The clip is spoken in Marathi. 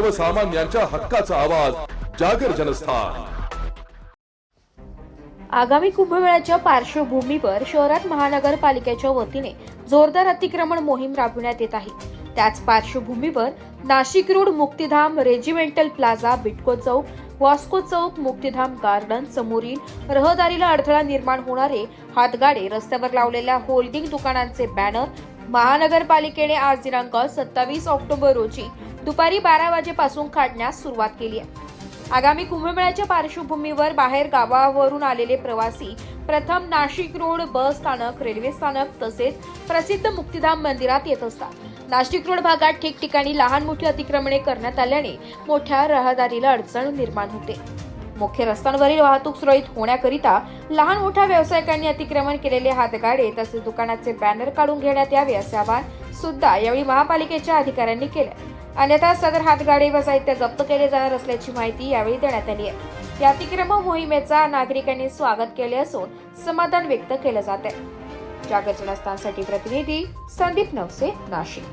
सर्वसामान्यांच्या हक्काचा आवाज जागर जनस्थान. आगामी कुंभमेळ्याच्या पार्श्वभूमीवर शहरात महानगरपालिकेच्या वतीने जोरदार अतिक्रमण मोहीम राबविण्यात येत आहे. त्याच पार्श्वभूमीवर Nashik road Muktidham regimental plaza Bytco Chowk Vasco Chowk Muktidham garden समोरील रहदारीला अडथळा निर्माण होणारे हातगाडे रस्त्यावर लावलेल्या होल्डिंग दुकानांचे बॅनर महानगरपालिकेने आज दिनांक सत्तावीस ऑक्टोबर रोजी दुपारी बारा वाजेपासून काढण्यास सुरुवात केली आहे. आगामी कुंभमेळ्याच्या पार्श्वभूमीवर बाहेर गावावरून आलेले प्रवासी प्रथम नाशिक रोड बस स्थानक रेल्वे स्थानक तसेच प्रसिद्ध मुक्तिधाम मंदिरात येत असतात. नाशिक रोड भागात ठिकठिकाणी लहान मोठी अतिक्रमणे करण्यात आल्याने मोठ्या रहदारीला अडचण निर्माण होते. मुख्य रस्त्यांवरील वाहतूक सुरळीत होण्याकरिता लहान मोठ्या व्यावसायिकांनी अतिक्रमण केलेले हातगाडे तसेच दुकानाचे बॅनर काढून घेण्यात यावे असे आवाहन सुद्धा यावेळी महापालिकेच्या अधिकाऱ्यांनी केले अन्यथा सदर हातगाडी व साहित्य जप्त केले जाणार असल्याची माहिती यावेळी देण्यात आली आहे. या अतिक्रमण मोहिमेचा नागरिकांनी स्वागत केले असून समाधान व्यक्त केलं जात आहे. जागर जनस्थानसाठी प्रतिनिधी संदीप नवसे नाशिक.